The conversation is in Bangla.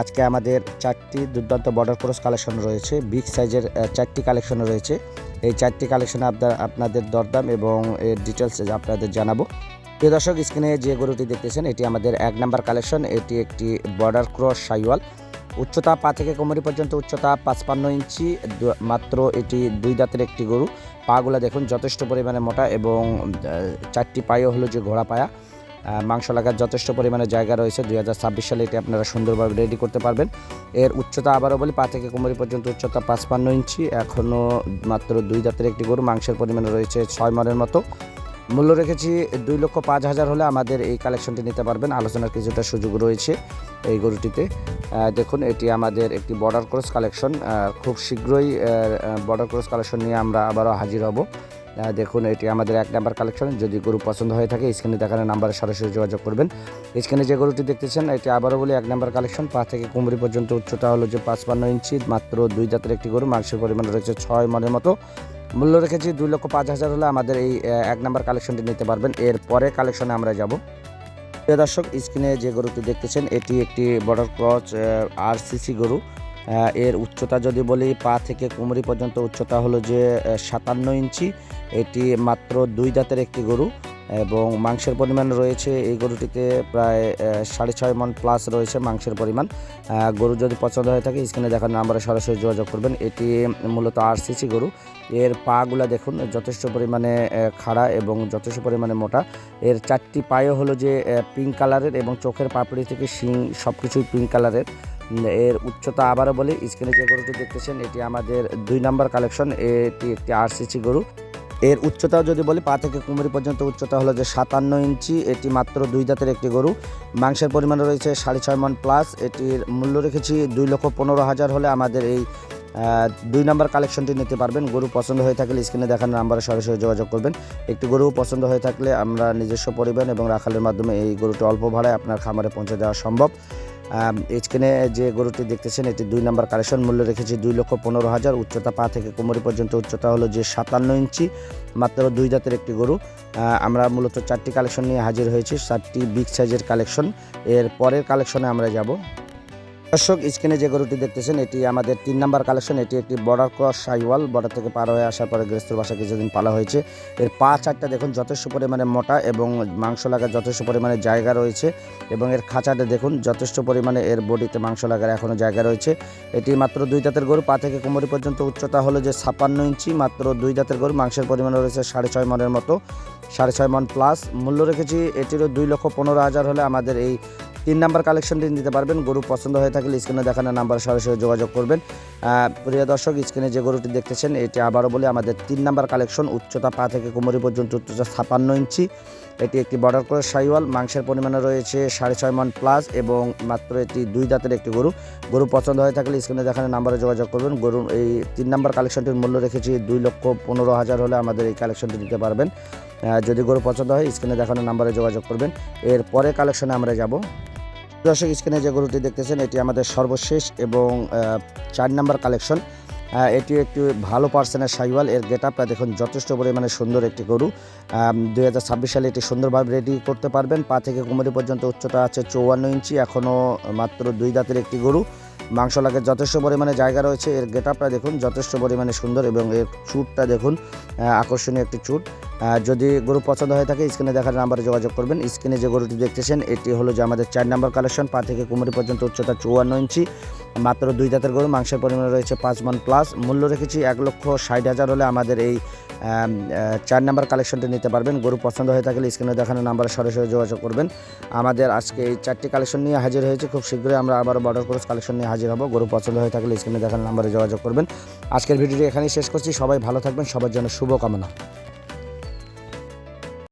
আজকে আমাদের চারটি দুর্দান্ত বর্ডার ক্রস কালেকশন রয়েছে বিগ সাইজের চারটি কালেকশন রয়েছে। এই চারটি কালেকশনে আপনার, আপনাদের দরদাম এবং এর ডিটেলস আপনাদের জানাব। প্রিয় দর্শক স্ক্রিনে যে গরুটি দেখতেছেন, এটি আমাদের এক নাম্বার কালেকশন এটি একটি বর্ডার ক্রস সাইওয়াল। উচ্চতা পা থেকে কোমরি পর্যন্ত উচ্চতা পাঁচপান্ন ইঞ্চি মাত্র এটি দুই দাঁতের একটি গরু। পাগুলা দেখুন যথেষ্ট পরিমাণে মোটা এবং চারটি পায়ে হলো যে ঘোড়া পায়া। মাংস লাগার যথেষ্ট পরিমাণে জায়গা রয়েছে। দুই হাজার ছাব্বিশ সালে এটি আপনারা সুন্দরভাবে রেডি করতে পারবেন। এর উচ্চতা আবারও বলি, পা থেকে কোমরি পর্যন্ত উচ্চতা পাঁচপান্ন ইঞ্চি। এখনও মাত্র দুই দাঁতের একটি গরু, মাংসের পরিমাণ রয়েছে ছয় মনের মতো। মূল্য রেখেছি দুই লক্ষ পাঁচ হাজার হলে আমাদের এই কালেকশনটি নিতে পারবেন। আলোচনার কিছুটা সুযোগ রয়েছে এই গরুটিতে। দেখুন, এটি আমাদের একটি বর্ডার ক্রস কালেকশন খুব শীঘ্রই বর্ডার ক্রস কালেকশন নিয়ে আমরা আবারও হাজির হব। দেখুন, এটি আমাদের এক নাম্বার কালেকশন যদি গরু পছন্দ হয়ে থাকে, স্ক্রিনে দেখানো নাম্বারে সরাসরি যোগাযোগ করবেন। স্ক্রিনে যে গরুটি দেখতেছেন, এটি আবারও বলি এক নাম্বার কালেকশন পা থেকে কুমড়ি পর্যন্ত উচ্চতা হলো যে পাঁচপান্ন ইঞ্চি, মাত্র দুই দাঁতের একটি গরু। মাংসের পরিমাণ রয়েছে ছয় মনের মতো। মূল্য রেখেছি দুই লক্ষ পাঁচ হাজার হলে আমাদের এই এক নাম্বার কালেকশনটি নিতে পারবেন। এর পরে কালেকশনে আমরা যাব। প্রিয় দর্শক, স্ক্রিনে যে গরুটি দেখতেছেন, এটি একটি বর্ডার ক্রস আর সিসি গরু। এর উচ্চতা যদি বলি, পা থেকে কুমড়ি পর্যন্ত উচ্চতা হলো যে সাতান্ন ইঞ্চি। এটি মাত্র দুই দাঁতের একটি গরু এবং মাংসের পরিমাণ রয়েছে, এই গরুটিতে প্রায় সাড়ে ছয় মন প্লাস রয়েছে মাংসের পরিমাণ। গরু যদি পছন্দ হয়ে থাকে, স্ক্রিনে দেখার নাম্বারে সরাসরি যোগাযোগ করবেন। এটি মূলত আরসিসি গরু। এর পাগুলা দেখুন, যথেষ্ট পরিমাণে খাড়া এবং যথেষ্ট পরিমাণে মোটা। এর চারটি পায়ে হলো যে পিঙ্ক কালারের এবং চোখের পাপড়ি থেকে শিং সব কিছুই পিঙ্ক কালারের এর উচ্চতা আবারও বলি স্ক্রিনে যে গরুটি দেখতেছেন, এটি আমাদের দুই নাম্বার কালেকশন এটি একটি আরসিসি গরু। এর উচ্চতাও যদি বলি, পা থেকে কুমড়ি পর্যন্ত উচ্চতা হলো যে সাতান্ন ইঞ্চি, এটি মাত্র দুই দাঁতের একটি গরু। মাংসের পরিমাণ রয়েছে সাড়ে ছয় মন প্লাস এটির মূল্য রেখেছি দুই লক্ষ পনেরো হাজার হলে আমাদের এই দুই নাম্বার কালেকশনটি নিতে পারবেন। গরু পছন্দ হয়ে থাকলে স্ক্রিনে দেখানো নাম্বারে সরাসরি যোগাযোগ করবেন। একটি গরু পছন্দ হয়ে থাকলে আমরা নিজস্ব পরিবহন এবং রাখালের মাধ্যমে এই গরুটি অল্প ভাড়ায় আপনার খামারে পৌঁছে দেওয়া সম্ভব। এখানে যে গরুটি দেখতেছেন, এটি দুই নম্বর কালেকশন মূল্য রেখেছি দুই লক্ষ পনেরো হাজার। উচ্চতা পা থেকে কোমরি পর্যন্ত উচ্চতা হলো যে সাতান্ন ইঞ্চি, মাত্র দুই জাতের একটি গরু। আমরা মূলত চারটি কালেকশন নিয়ে হাজির হয়েছি, চারটি বিগ সাইজের কালেকশন এর পরের কালেকশনে আমরা যাব। দর্শক, স্ক্রিনে যে গরুটি দেখতেছেন, এটি আমাদের তিন নাম্বার কালেকশন। এটি একটি বর্ডার ক্রস সাইওয়াল, বর্ডার থেকে পার হয়ে আসার পরে গৃহস্থর বাসা কিছুদিন পালা হয়েছে। এর পা চারটা দেখুন, যথেষ্ট পরিমাণে মোটা এবং মাংস লাগার যথেষ্ট পরিমাণে জায়গা রয়েছে এবং এর খাঁচাটা দেখুন, যথেষ্ট পরিমাণে এর বডিতে মাংস লাগার এখনও জায়গা রয়েছে। এটি মাত্র দুই দাঁতের গরু, পা থেকে কোমরি পর্যন্ত উচ্চতা হলো যে ছাপ্পান্ন ইঞ্চি, মাত্র দুই দাঁতের গরু, মাংসের পরিমাণ রয়েছে সাড়ে ছয় মনের মতো, সাড়ে ছয় মন প্লাস মূল্য রেখেছি এটিরও দুই লক্ষ পনেরো হাজার হলে আমাদের এই তিন নাম্বার কালেকশনটি নিতে পারবেন। গরু পছন্দ হয়ে থাকলে স্ক্রিনে দেখানো নাম্বার সরাসরি যোগাযোগ করবেন। প্রিয় দর্শক স্ক্রিনে যে গরুটি দেখতেছেন, এটি আবারও বলে, আমাদের তিন নাম্বার কালেকশন উচ্চতা পা থেকে কোমরি পর্যন্ত উচ্চতা ছাপান্ন ইঞ্চি। এটি একটি বর্ডার করে সাইওয়াল, মাংসের পরিমাণে রয়েছে সাড়ে ছয় মন প্লাস এবং মাত্র এটি দুই দাঁতের একটি গরু। গরু পছন্দ হয়ে থাকলে স্ক্রিনে দেখানো নাম্বারে যোগাযোগ করবেন। গরু এই তিন নাম্বার কালেকশনটির মূল্য রেখেছি দুই লক্ষ পনেরো হাজার হলে আমাদের এই কালেকশনটি দিতে পারবেন। যদি গরু পছন্দ হয় স্ক্রিনে দেখানো নাম্বারে যোগাযোগ করবেন। এর পরে কালেকশনে আমরা যাব। দর্শক স্ক্রিনে যে গরুটি দেখতেছেন, এটি আমাদের সর্বশেষ এবং চার নাম্বার কালেকশন। এটি একটি ভালো পার্সেন্টের সাইওয়াল। এর গেট আপটা দেখুন, যথেষ্ট পরিমাণে সুন্দর একটি গরু। দুই হাজার ছাব্বিশ সালে এটি সুন্দরভাবে রেডি করতে পারবেন। পা থেকে কোমরি পর্যন্ত উচ্চতা আছে চৌয়ান্ন ইঞ্চি এখনও মাত্র দুই দাঁতের একটি গরু। মাংস লাগে যথেষ্ট পরিমাণে জায়গা রয়েছে। এর গেট আপটা দেখুন, যথেষ্ট পরিমাণে সুন্দর এবং এর চুটটা দেখুন আকর্ষণীয় একটি চুট। আহ, যদি গরু পছন্দ হয়ে থাকে স্ক্রিনে দেখার নাম্বারে যোগাযোগ করবেন। স্ক্রিনে যে গরুটি দেখতেছেন এটি হলো যে আমাদের চার নাম্বার কালেকশন পা থেকে কোমরি পর্যন্ত উচ্চতা চুয়ান্ন ইঞ্চি মাত্র দুই দাঁতের গরু মাংসের পরিমাণ রয়েছে পাঁচ মান প্লাস মূল্য রেখেছি এক লক্ষ ষাট হাজার হলে আমাদের এই চার নাম্বার কালেকশনটি নিতে পারবেন। গরু পছন্দ হয়ে থাকলে স্ক্রিনে দেখানো নাম্বারে সরাসরি যোগাযোগ করবেন। আমাদের আজকে এই চারটি কালেকশন নিয়ে হাজির হয়েছে। খুব শীঘ্রই আমরা আবারও বর্ডার ক্রস কালেকশন নিয়ে হাজির হব। গরু পছন্দ হয়ে থাকলে স্ক্রিনে দেখানো নাম্বারে যোগাযোগ করবেন। আজকের ভিডিওটি এখানেই শেষ করছি। সবাই ভালো থাকবেন। সবার জন্য শুভকামনা।